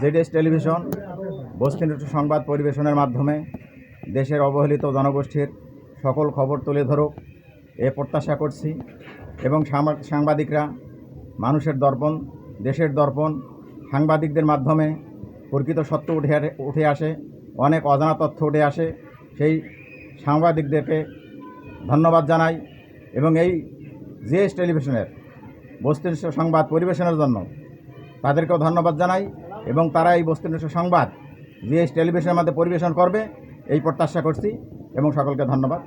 ZS television বস্তিনিষ্ঠ সংবাদ পরিবেশনের মাধ্যমে দেশের অবহেলিত জনগোষ্ঠীর সকল খবর তুলে ধরুক, এ প্রত্যাশা করছি। এবং সাংবাদিকরা, মানুষের দর্পণ, দেশের দর্পণ, সাংবাদিকদের মাধ্যমে প্রকৃত সত্য উঠে উঠে আসে, অনেক অজানা তথ্য উঠে আসে, সেই সাংবাদিকদেরকে ধন্যবাদ জানাই। এবং এই জিএস টেলিভিশনের বস্তুনিষ্ঠ সংবাদ পরিবেশনের জন্য। তাদেরকেও ধন্যবাদ জানাই এবং তারা এই বস্তুনিষ্ঠ সংবাদ জিএস টেলিভিশনের মধ্যে পরিবেশন করবে, এই প্রত্যাশা করছি এবং সকলকে ধন্যবাদ।